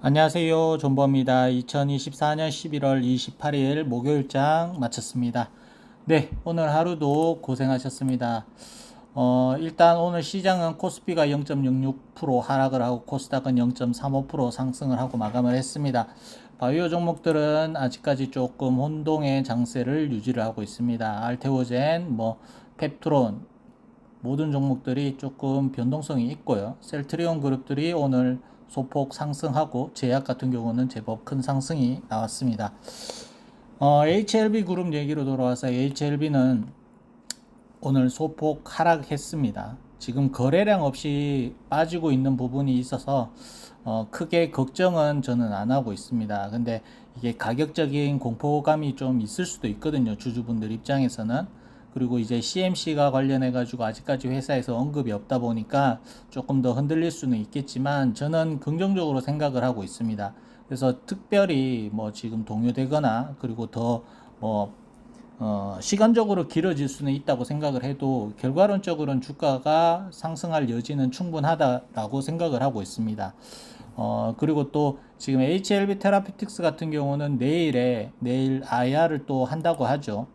안녕하세요. 존버입니다. 2024년 11월 28일 목요일장 마쳤습니다. 네, 오늘 하루도 고생하셨습니다. 어, 일단 오늘 시장은 코스피가 0.66% 하락을 하고 코스닥은 0.35% 상승을 하고 마감을 했습니다. 바이오 종목들은 아직까지 조금 혼동의 장세를 유지를 하고 있습니다. 알테오젠, 뭐 펩트론 모든 종목들이 조금 변동성이 있고요. 셀트리온 그룹들이 오늘 소폭 상승하고 제약 같은 경우는 제법 큰 상승이 나왔습니다. 어, HLB 그룹 얘기로 돌아와서 HLB는 오늘 소폭 하락했습니다. 지금 거래량 없이 빠지고 있는 부분이 있어서 어, 크게 걱정은 저는 안 하고 있습니다. 근데 이게 가격적인 공포감이 좀 있을 수도 있거든요. 주주분들 입장에서는. 그리고 이제 CMC가 관련해 가지고 아직까지 회사에서 언급이 없다 보니까 조금 더 흔들릴 수는 있겠지만 저는 긍정적으로 생각을 하고 있습니다. 그래서 특별히 뭐 지금 동요되거나 그리고 더뭐 어, 시간적으로 길어질 수는 있다고 생각을 해도 결과론적으로는 주가가 상승할 여지는 충분하다라고 생각을 하고 있습니다. 어, 그리고 또 지금 HLB 테라피틱스 같은 경우는 내일에 내일 IR을 또 한다고 하죠.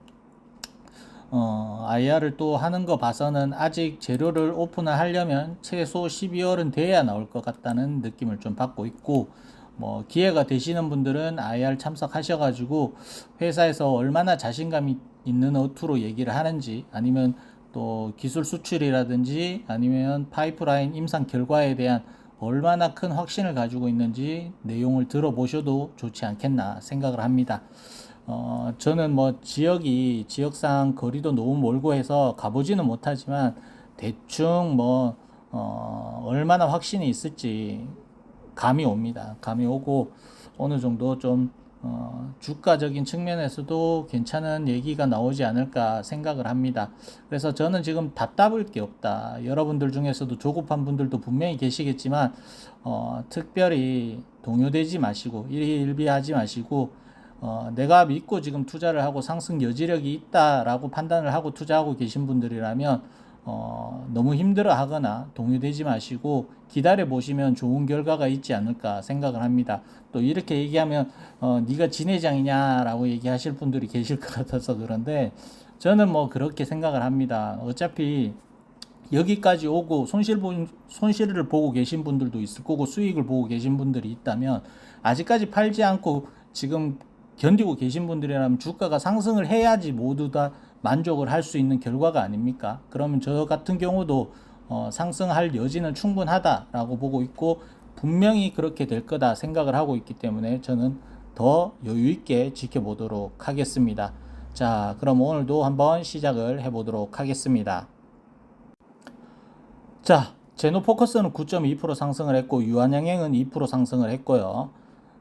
어, IR을 또 하는 거 봐서는 아직 재료를 오픈을 하려면 최소 12월은 돼야 나올 것 같다는 느낌을 좀 받고 있고, 뭐, 기회가 되시는 분들은 IR 참석하셔가지고 회사에서 얼마나 자신감이 있는 어투로 얘기를 하는지 아니면 또 기술 수출이라든지 아니면 파이프라인 임상 결과에 대한 얼마나 큰 확신을 가지고 있는지 내용을 들어보셔도 좋지 않겠나 생각을 합니다. 어, 저는 뭐 지역이 지역상 거리도 너무 멀고 해서 가보지는 못하지만 대충 뭐 어, 얼마나 확신이 있을지 감이 옵니다. 감이 오고 어느 정도 좀 어, 주가적인 측면에서도 괜찮은 얘기가 나오지 않을까 생각을 합니다. 그래서 저는 지금 답답할 게 없다. 여러분들 중에서도 조급한 분들도 분명히 계시겠지만 어, 특별히 동요되지 마시고 일희일비하지 마시고 어, 내가 믿고 지금 투자를 하고 상승 여지력이 있다라고 판단을 하고 투자하고 계신 분들이라면 어, 너무 힘들어 하거나 동요되지 마시고 기다려 보시면 좋은 결과가 있지 않을까 생각을 합니다. 또 이렇게 얘기하면 어, 네가 진회장이냐라고 얘기하실 분들이 계실 것 같아서 그런데 저는 뭐 그렇게 생각을 합니다. 어차피 여기까지 오고 손실 보, 손실을 보고 계신 분들도 있을 거고 수익을 보고 계신 분들이 있다면 아직까지 팔지 않고 지금 견디고 계신 분들이라면 주가가 상승을 해야지 모두 다 만족을 할 수 있는 결과가 아닙니까? 그러면 저 같은 경우도 어, 상승할 여지는 충분하다라고 보고 있고 분명히 그렇게 될 거다 생각을 하고 있기 때문에 저는 더 여유 있게 지켜보도록 하겠습니다. 자, 그럼 오늘도 한번 시작을 해보도록 하겠습니다. 자, 제노포커스는 9.2% 상승을 했고 유한양행은 2% 상승을 했고요.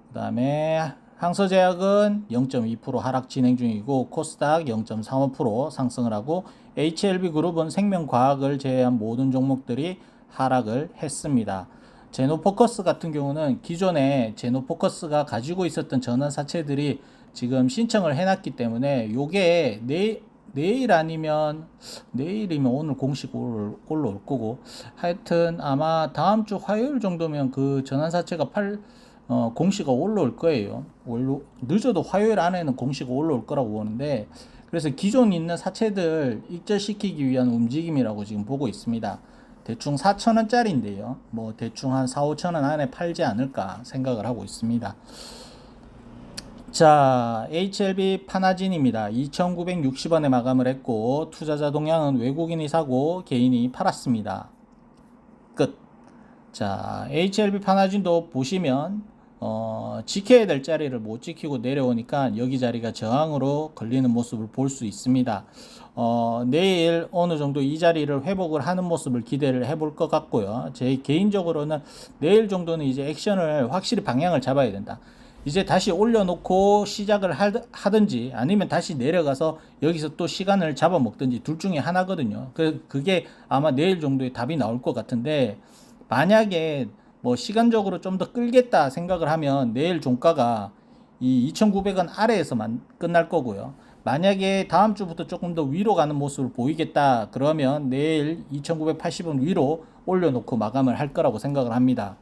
그 다음에 항서제약은 0.2% 하락 진행 중이고 코스닥 0.35% 상승을 하고 HLB그룹은 생명과학을 제외한 모든 종목들이 하락을 했습니다. 제노포커스 같은 경우는 기존에 제노포커스가 가지고 있었던 전환사채들이 지금 신청을 해놨기 때문에 요게 내, 내일 아니면 내일이면 오늘 공식 올, 올라올 거고 하여튼 아마 다음 주 화요일 정도면 그 전환사채가 팔 어, 공시가 올라올 거예요. 올라, 늦어도 화요일 안에는 공시가 올라올 거라고 보는데, 그래서 기존 있는 사채들 익절시키기 위한 움직임이라고 지금 보고 있습니다. 대충 4천원짜리인데요. 뭐 대충 한 4, 5천원 안에 팔지 않을까 생각을 하고 있습니다. 자, HLB 파나진입니다. 2,960원에 마감을 했고, 투자자 동향은 외국인이 사고 개인이 팔았습니다. 끝. 자, HLB 파나진도 보시면 어, 지켜야 될 자리를 못 지키고 내려오니까 여기 자리가 저항으로 걸리는 모습을 볼 수 있습니다. 어, 내일 어느 정도 이 자리를 회복을 하는 모습을 기대를 해볼 것 같고요. 제 개인적으로는 내일 정도는 이제 액션을 확실히 방향을 잡아야 된다. 이제 다시 올려놓고 시작을 하든지 아니면 다시 내려가서 여기서 또 시간을 잡아먹든지 둘 중에 하나거든요. 그, 그게 아마 내일 정도에 답이 나올 것 같은데 만약에 뭐 시간적으로 좀 더 끌겠다 생각을 하면 내일 종가가 이 2,900원 아래에서만 끝날 거고요. 만약에 다음 주부터 조금 더 위로 가는 모습을 보이겠다 그러면 내일 2,980원 위로 올려놓고 마감을 할 거라고 생각을 합니다.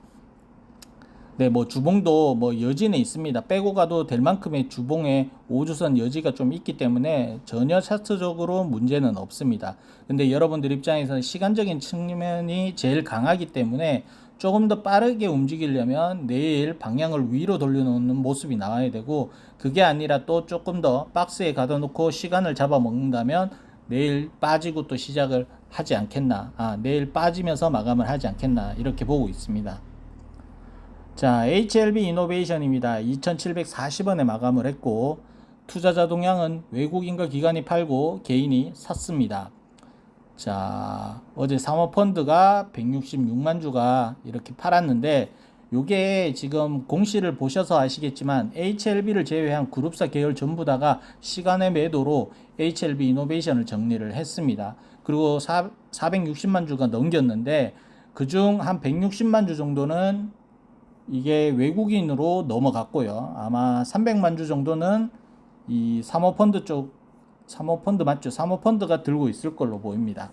네, 뭐 주봉도 뭐 여지는 있습니다. 빼고 가도 될 만큼의 주봉에 5주선 여지가 좀 있기 때문에 전혀 차트적으로 문제는 없습니다. 근데 여러분들 입장에서는 시간적인 측면이 제일 강하기 때문에 조금 더 빠르게 움직이려면 내일 방향을 위로 돌려놓는 모습이 나와야 되고 그게 아니라 또 조금 더 박스에 가둬 놓고 시간을 잡아먹는다면 내일 빠지고 또 시작을 하지 않겠나. 아, 내일 빠지면서 마감을 하지 않겠나. 이렇게 보고 있습니다. 자, HLB 이노베이션입니다. 2,740원에 마감을 했고, 투자자 동향은 외국인과 기관이 팔고 개인이 샀습니다. 자, 어제 사모펀드가 166만 주가 이렇게 팔았는데, 요게 지금 공시를 보셔서 아시겠지만 HLB를 제외한 그룹사 계열 전부 다가 시간의 매도로 HLB 이노베이션을 정리를 했습니다. 그리고 4, 460만 주가 넘겼는데 그중 한 160만 주 정도는 이게 외국인으로 넘어갔고요. 아마 300만 주 정도는 이 사모펀드 쪽 사모펀드 맞죠? 사모펀드가 들고 있을 걸로 보입니다.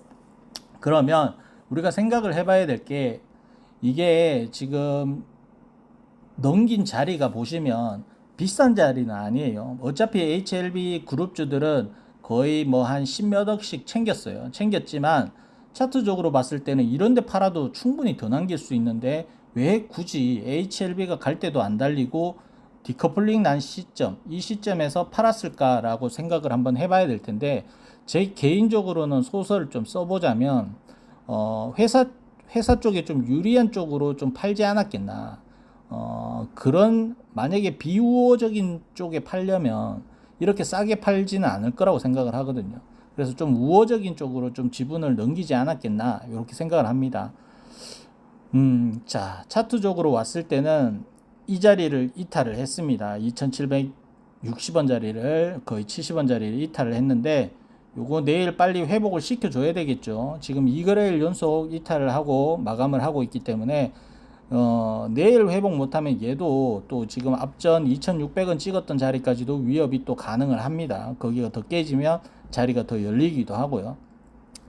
그러면 우리가 생각을 해봐야 될 게 이게 지금 넘긴 자리가 보시면 비싼 자리는 아니에요. 어차피 HLB 그룹주들은 거의 뭐한 10몇 억씩 챙겼어요. 챙겼지만 차트적으로 봤을 때는 이런데 팔아도 충분히 더 남길 수 있는데 왜 굳이 HLB가 갈 때도 안 달리고 디커플링 난 시점, 이 시점에서 팔았을까라고 생각을 한번 해봐야 될 텐데 제 개인적으로는 소설을 좀 써보자면 어, 회사 회사 쪽에 좀 유리한 쪽으로 좀 팔지 않았겠나. 어, 그런 만약에 비우호적인 쪽에 팔려면 이렇게 싸게 팔지는 않을 거라고 생각을 하거든요. 그래서 좀 우호적인 쪽으로 좀 지분을 넘기지 않았겠나 이렇게 생각을 합니다. 음, 자 차트적으로 왔을 때는 이 자리를 이탈을 했습니다. 2,760원 자리를 거의 70원 자리를 이탈을 했는데 요거 내일 빨리 회복을 시켜줘야 되겠죠. 지금 2거래일 연속 이탈을 하고 마감을 하고 있기 때문에 어, 내일 회복 못하면 얘도 또 지금 앞전 2,600원 찍었던 자리까지도 위협이 또 가능을 합니다. 거기가 더 깨지면 자리가 더 열리기도 하고요.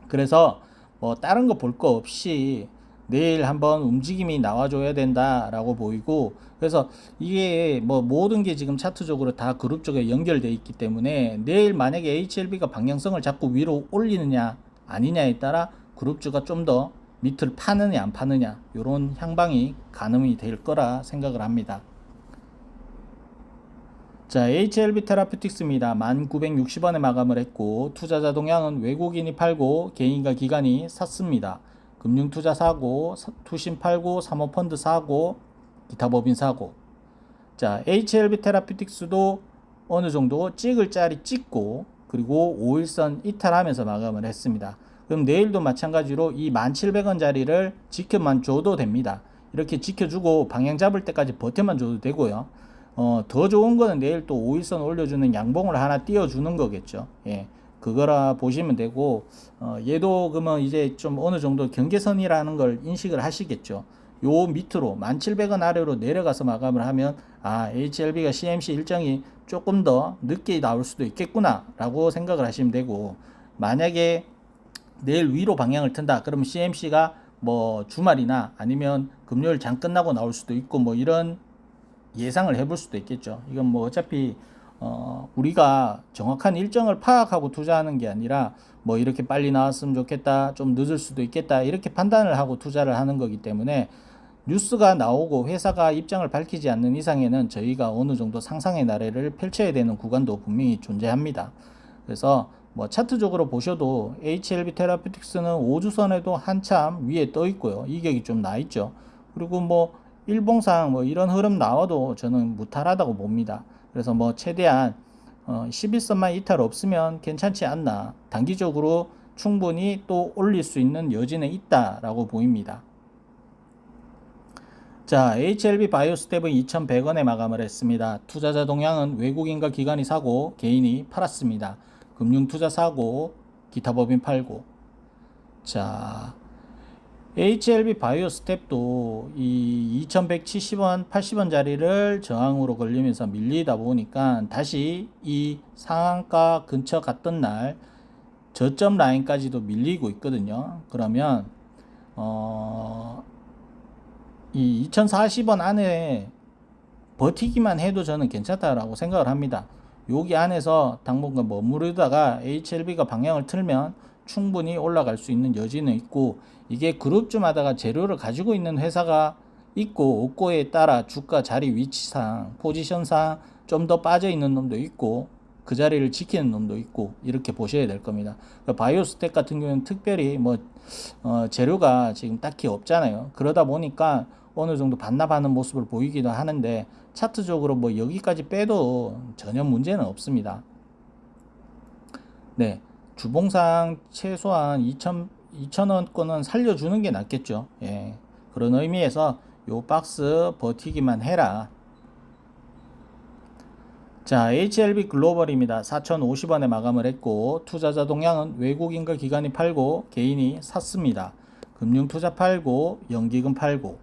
그래서 뭐 다른 거 볼거 없이 내일 한번 움직임이 나와줘야 된다라고 보이고 그래서 이게 뭐 모든 게 지금 차트적으로 다 그룹 쪽에 연결돼 있기 때문에 내일 만약에 HLB가 방향성을 자꾸 위로 올리느냐 아니냐에 따라 그룹주가 좀 더 밑을 파느냐 안 파느냐 이런 향방이 가늠이 될 거라 생각을 합니다. 자, HLB 테라피틱스입니다. 1960원에 마감을 했고 투자자 동향은 외국인이 팔고 개인과 기관이 샀습니다. 금융투자 사고, 투신 팔고, 사모펀드 사고, 기타 법인 사고. 자, HLB 테라피틱스도 어느 정도 찍을 자리 찍고 그리고 5일선 이탈하면서 마감을 했습니다. 그럼 내일도 마찬가지로 이 1,700원 자리를 지켜만 줘도 됩니다. 이렇게 지켜주고 방향 잡을 때까지 버텨만 줘도 되고요. 어, 더 좋은 거는 내일 또 5일선 올려주는 양봉을 하나 띄워주는 거겠죠. 예. 그거라 보시면 되고, 어, 얘도 그러면 이제 좀 어느 정도 경계선이라는 걸 인식을 하시겠죠. 요 밑으로 1,700원 아래로 내려가서 마감을 하면, 아, HLB가 CMC 일정이 조금 더 늦게 나올 수도 있겠구나, 라고 생각을 하시면 되고, 만약에 내일 위로 방향을 튼다. 그러면 CMC가 뭐 주말이나 아니면 금요일 장 끝나고 나올 수도 있고 뭐 이런 예상을 해볼 수도 있겠죠. 이건 뭐 어차피 어 우리가 정확한 일정을 파악하고 투자하는 게 아니라 뭐 이렇게 빨리 나왔으면 좋겠다, 좀 늦을 수도 있겠다 이렇게 판단을 하고 투자를 하는 거기 때문에 뉴스가 나오고 회사가 입장을 밝히지 않는 이상에는 저희가 어느 정도 상상의 나래를 펼쳐야 되는 구간도 분명히 존재합니다. 그래서 뭐 차트적으로 보셔도 HLB 테라피틱스는 5주선에도 한참 위에 떠 있고요. 이격이 좀 나 있죠. 그리고 뭐 일봉상 뭐 이런 흐름 나와도 저는 무탈하다고 봅니다. 그래서 뭐 최대한 어 11선만 이탈 없으면 괜찮지 않나. 단기적으로 충분히 또 올릴 수 있는 여지는 있다라고 보입니다. 자, HLB 바이오스텝은 2,100원에 마감을 했습니다. 투자자 동향은 외국인과 기관이 사고 개인이 팔았습니다. 금융투자 사고, 기타 법인 팔고. 자, HLB 바이오 스텝도 이 2170원, 80원 자리를 저항으로 걸리면서 밀리다 보니까 다시 이 상한가 근처 갔던 날 저점 라인까지도 밀리고 있거든요. 그러면, 어, 이 2040원 안에 버티기만 해도 저는 괜찮다라고 생각을 합니다. 여기 안에서 당분간 머무르다가 HLB가 방향을 틀면 충분히 올라갈 수 있는 여지는 있고 이게 그룹주마다가 재료를 가지고 있는 회사가 있고 없고에 따라 주가 자리 위치상 포지션상 좀 더 빠져 있는 놈도 있고 그 자리를 지키는 놈도 있고 이렇게 보셔야 될 겁니다. 그러니까 바이오스텍 같은 경우는 특별히 뭐 어, 재료가 지금 딱히 없잖아요. 그러다 보니까 어느 정도 반납하는 모습을 보이기도 하는데 차트적으로 뭐 여기까지 빼도 전혀 문제는 없습니다. 네. 주봉상 최소한 2천 2,000원 거는 살려주는 게 낫겠죠. 예. 그런 의미에서 요 박스 버티기만 해라. 자, HLB 글로벌입니다. 4,050원에 마감을 했고 투자자 동향은 외국인과 기관이 팔고 개인이 샀습니다. 금융투자 팔고 연기금 팔고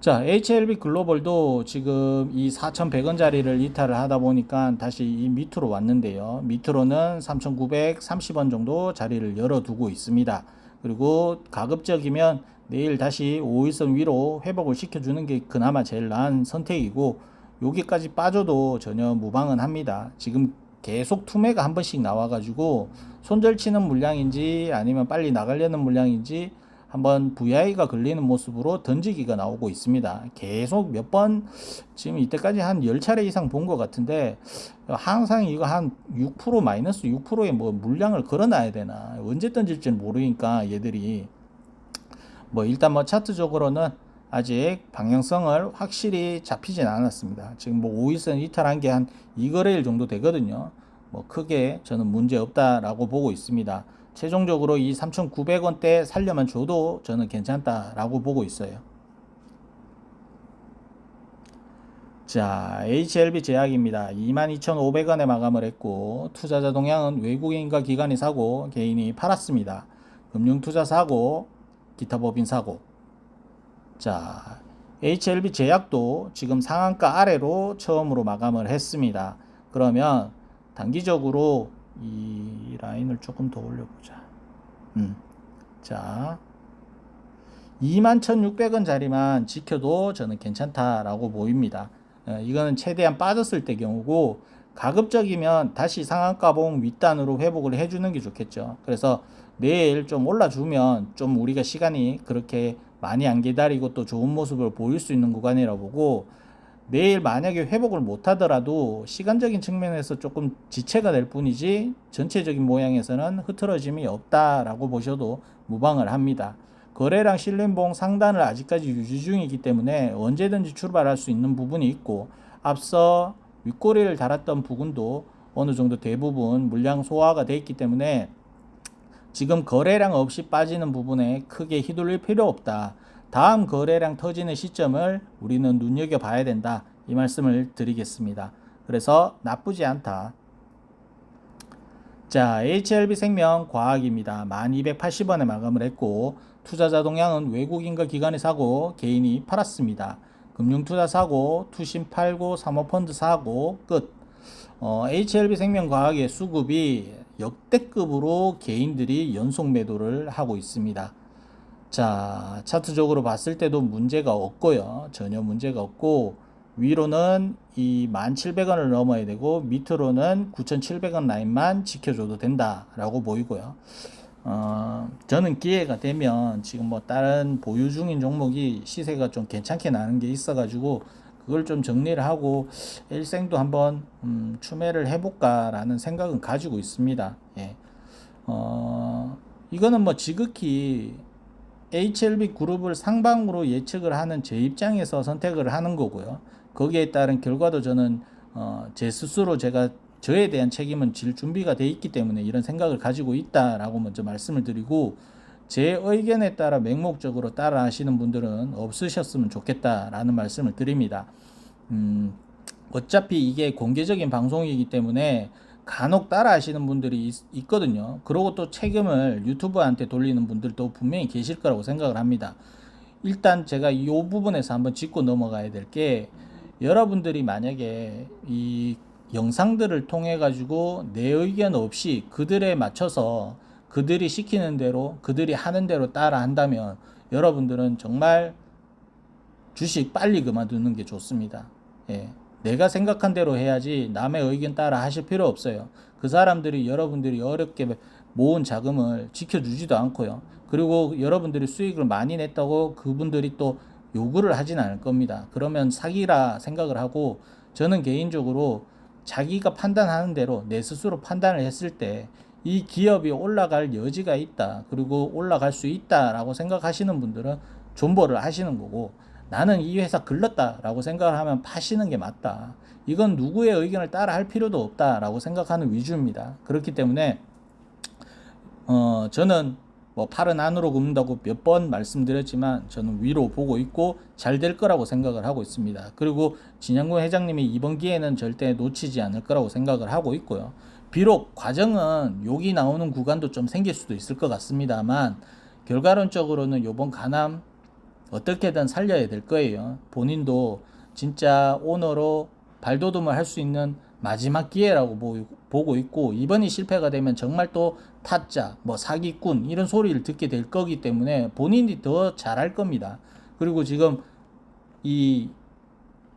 자, HLB 글로벌도 지금 이 4,100원짜리를 이탈을 하다 보니까 다시 이 밑으로 왔는데요. 밑으로는 3,930원 정도 자리를 열어두고 있습니다. 그리고 가급적이면 내일 다시 5일선 위로 회복을 시켜주는 게 그나마 제일 나은 선택이고 여기까지 빠져도 전혀 무방은 합니다. 지금 계속 투매가 한 번씩 나와가지고 손절치는 물량인지 아니면 빨리 나가려는 물량인지 한번 VI가 걸리는 모습으로 던지기가 나오고 있습니다. 계속 몇 번 지금 이때까지 한 10차례 이상 본 것 같은데 항상 이거 한 6% 마이너스 6%의 뭐 물량을 걸어놔야 되나 언제 던질지는 모르니까 얘들이 뭐 일단 뭐 차트적으로는 아직 방향성을 확실히 잡히진 않았습니다. 지금 뭐 5일선 이탈한 게 한 2거래일 정도 되거든요. 뭐 크게 저는 문제 없다라고 보고 있습니다. 최종적으로 이 3,900원대 살려만 줘도 저는 괜찮다라고 보고 있어요. 자, HLB 제약입니다. 22,500원에 마감을 했고 투자자 동향은 외국인과 기관이 사고 개인이 팔았습니다. 금융투자 사고 기타 법인 사고 자, HLB 제약도 지금 상한가 아래로 처음으로 마감을 했습니다. 그러면 단기적으로 이 라인을 조금 더 올려보자. 음. 자, 21,600원 자리만 지켜도 저는 괜찮다라고 보입니다. 어, 이거는 최대한 빠졌을 때 경우고 가급적이면 다시 상한가봉 윗단으로 회복을 해주는 게 좋겠죠. 그래서 내일 좀 올라주면 좀 우리가 시간이 그렇게 많이 안 기다리고 또 좋은 모습을 보일 수 있는 구간이라 보고 내일 만약에 회복을 못 하더라도 시간적인 측면에서 조금 지체가 될 뿐이지 전체적인 모양에서는 흐트러짐이 없다라고 보셔도 무방을 합니다. 거래량 실린봉 상단을 아직까지 유지 중이기 때문에 언제든지 출발할 수 있는 부분이 있고 앞서 윗꼬리를 달았던 부분도 어느 정도 대부분 물량 소화가 돼 있기 때문에 지금 거래량 없이 빠지는 부분에 크게 휘둘릴 필요 없다. 다음 거래량 터지는 시점을 우리는 눈여겨 봐야 된다. 이 말씀을 드리겠습니다. 그래서 나쁘지 않다. 자, HLB 생명 과학입니다. 1280원에 마감을 했고 투자자 동향은 외국인과 기관이 사고 개인이 팔았습니다. 금융투자 사고 투신 팔고 사모펀드 사고 끝. 어, HLB 생명과학의 수급이 역대급으로 개인들이 연속 매도를 하고 있습니다. 자, 차트적으로 봤을 때도 문제가 없고요. 전혀 문제가 없고 위로는 이 1,700원을 넘어야 되고 밑으로는 9,700원 라인만 지켜줘도 된다라고 보이고요. 어, 저는 기회가 되면 지금 뭐 다른 보유 중인 종목이 시세가 좀 괜찮게 나는 게 있어가지고 그걸 좀 정리를 하고 일생도 한번 음, 추매를 해볼까라는 생각은 가지고 있습니다. 예. 어, 이거는 뭐 지극히 HLB 그룹을 상방으로 예측을 하는 제 입장에서 선택을 하는 거고요. 거기에 따른 결과도 저는 어, 제 스스로 제가 저에 대한 책임은 질 준비가 돼 있기 때문에 이런 생각을 가지고 있다라고 먼저 말씀을 드리고 제 의견에 따라 맹목적으로 따라 하시는 분들은 없으셨으면 좋겠다라는 말씀을 드립니다. 음, 어차피 이게 공개적인 방송이기 때문에 간혹 따라 하시는 분들이 있, 거든요 그러고 또 책임을 유튜브한테 돌리는 분들도 분명히 계실 거라고 생각을 합니다. 일단 제가 이 부분에서 한번 짚고 넘어가야 될 게 여러분들이 만약에 이 영상들을 통해 가지고 내 의견 없이 그들에 맞춰서 그들이 시키는 대로 그들이 하는 대로 따라 한다면 여러분들은 정말 주식 빨리 그만두는 게 좋습니다. 예. 내가 생각한 대로 해야지 남의 의견 따라 하실 필요 없어요. 그 사람들이 여러분들이 어렵게 모은 자금을 지켜주지도 않고요. 그리고 여러분들이 수익을 많이 냈다고 그분들이 또 요구를 하진 않을 겁니다. 그러면 사기라 생각을 하고 저는 개인적으로 자기가 판단하는 대로 내 스스로 판단을 했을 때 이 기업이 올라갈 여지가 있다. 그리고 올라갈 수 있다라고 생각하시는 분들은 존버를 하시는 거고 나는 이 회사 글렀다라고 생각을 하면 파시는 게 맞다. 이건 누구의 의견을 따라 할 필요도 없다라고 생각하는 위주입니다. 그렇기 때문에 어 저는 뭐 팔은 안으로 굽는다고 몇 번 말씀드렸지만 저는 위로 보고 있고 잘 될 거라고 생각을 하고 있습니다. 그리고 진양군 회장님이 이번 기회는 절대 놓치지 않을 거라고 생각을 하고 있고요. 비록 과정은 욕이 나오는 구간도 좀 생길 수도 있을 것 같습니다만 결과론적으로는 요번 가남 어떻게든 살려야 될 거예요. 본인도 진짜 오너로 발돋움을 할 수 있는 마지막 기회라고 보- 보고 있고 이번이 실패가 되면 정말 또 타짜, 뭐 사기꾼 이런 소리를 듣게 될 거기 때문에 본인이 더 잘할 겁니다. 그리고 지금 이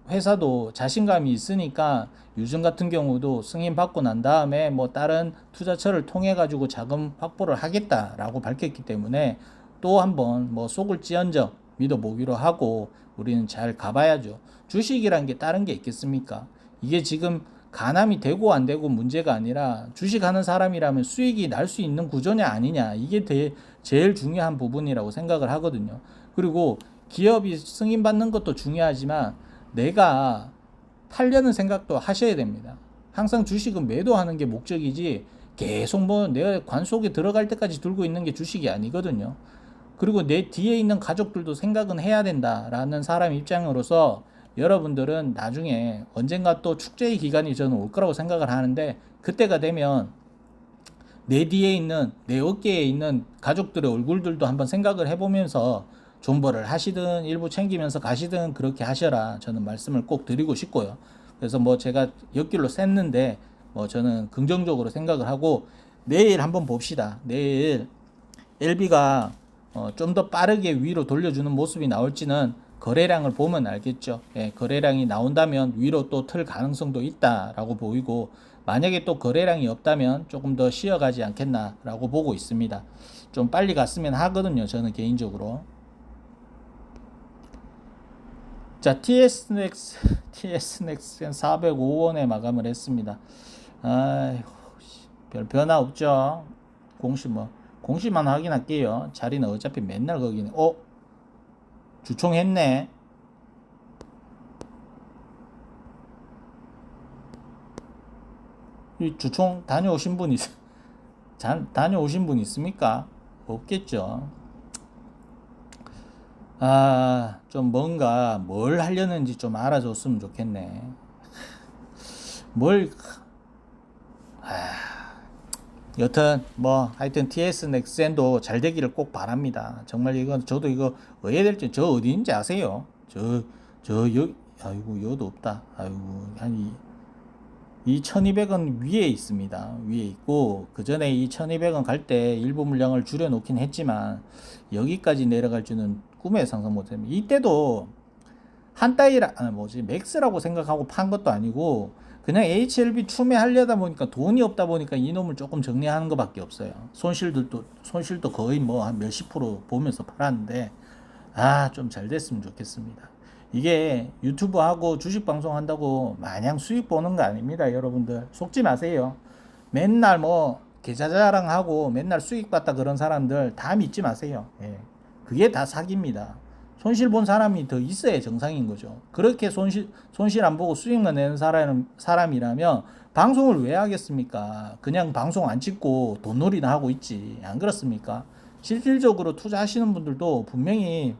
회사도 자신감이 있으니까 요즘 같은 경우도 승인 받고 난 다음에 뭐 다른 투자처를 통해 가지고 자금 확보를 하겠다라고 밝혔기 때문에 또 한번 뭐 속을 찌언적 믿어보기로 하고 우리는 잘 가봐야죠. 주식이란 게 다른 게 있겠습니까? 이게 지금 가남이 되고 안 되고 문제가 아니라 주식하는 사람이라면 수익이 날 수 있는 구조냐 아니냐 이게 대, 제일 중요한 부분이라고 생각을 하거든요. 그리고 기업이 승인받는 것도 중요하지만 내가 팔려는 생각도 하셔야 됩니다. 항상 주식은 매도하는 게 목적이지 계속 뭐 내가 관 속에 들어갈 때까지 들고 있는 게 주식이 아니거든요. 그리고 내 뒤에 있는 가족들도 생각은 해야 된다라는 사람 입장으로서 여러분들은 나중에 언젠가 또 축제의 기간이 저는 올 거라고 생각을 하는데 그때가 되면 내 뒤에 있는 내 어깨에 있는 가족들의 얼굴들도 한번 생각을 해보면서 존버를 하시든 일부 챙기면서 가시든 그렇게 하셔라 저는 말씀을 꼭 드리고 싶고요. 그래서 뭐 제가 옆길로 샜는데 뭐 저는 긍정적으로 생각을 하고 내일 한번 봅시다. 내일 LB가 어, 좀 더 빠르게 위로 돌려주는 모습이 나올지는 거래량을 보면 알겠죠. 예, 거래량이 나온다면 위로 또 틀 가능성도 있다라고 보이고 만약에 또 거래량이 없다면 조금 더 쉬어가지 않겠나라고 보고 있습니다. 좀 빨리 갔으면 하거든요. 저는 개인적으로. 자, TS 넥스 TS 넥스는 405원에 마감을 했습니다. 아이고, 씨, 별 변화 없죠. 공시 뭐 공시만 확인할게요. 자리는 어차피 맨날 거기네. 어? 주총했네. 이 주총 다녀오신 분 있, 자, 다녀오신 분 있습니까? 없겠죠. 아, 좀 뭔가 뭘 하려는지 좀 알아줬으면 좋겠네. 뭘, 아, 여튼 뭐 하여튼 TS 넥센도 잘 되기를 꼭 바랍니다. 정말 이건 저도 이거 어디에 될지 저 어디인지 아세요? 저 저 여 아이고 여도 없다. 아이고 한이 2200원 위에 있습니다. 위에 있고 그 전에 이 1200원 갈 때 일부 물량을 줄여 놓긴 했지만 여기까지 내려갈 줄은 꿈에 상상 못 했습니다. 이때도 한 따위라 아 뭐지 맥스라고 생각하고 판 것도 아니고 그냥 HLB 추매하려다 보니까 돈이 없다 보니까 이놈을 조금 정리하는 것밖에 없어요. 손실들도 손실도 거의 뭐 한 몇십 프로 보면서 팔았는데 아 좀 잘 됐으면 좋겠습니다. 이게 유튜브 하고 주식 방송 한다고 마냥 수익 보는 거 아닙니다, 여러분들. 속지 마세요. 맨날 뭐 계좌 자랑하고 맨날 수익 봤다 그런 사람들 다 믿지 마세요. 예. 그게 다 사기입니다. 손실 본 사람이 더 있어야 정상인 거죠. 그렇게 손실 손실 안 보고 수익만 내는 사람 사람이라면 방송을 왜 하겠습니까? 그냥 방송 안 찍고 돈놀이나 하고 있지. 안 그렇습니까? 실질적으로 투자하시는 분들도 분명히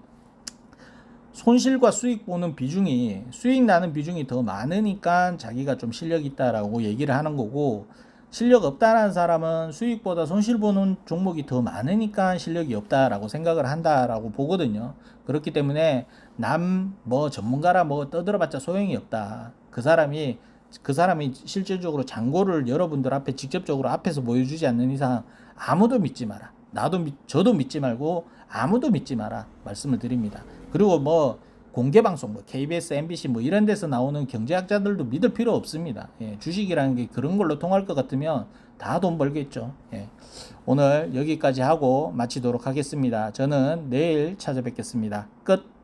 손실과 수익 보는 비중이 수익 나는 비중이 더 많으니까 자기가 좀 실력 있다라고 얘기를 하는 거고 실력 없다라는 사람은 수익보다 손실 보는 종목이 더 많으니까 실력이 없다라고 생각을 한다라고 보거든요. 그렇기 때문에 남 뭐 전문가라 뭐 떠들어봤자 소용이 없다. 그 사람이 그 사람이 실질적으로 잔고를 여러분들 앞에 직접적으로 앞에서 보여주지 않는 이상 아무도 믿지 마라. 나도 믿, 저도 믿지 말고 아무도 믿지 마라 말씀을 드립니다. 그리고 뭐 공개 방송 뭐 KBS, MBC 뭐 이런 데서 나오는 경제학자들도 믿을 필요 없습니다. 예, 주식이라는 게 그런 걸로 통할 것 같으면 다 돈 벌겠죠. 예. 오늘 여기까지 하고 마치도록 하겠습니다. 저는 내일 찾아뵙겠습니다. 끝.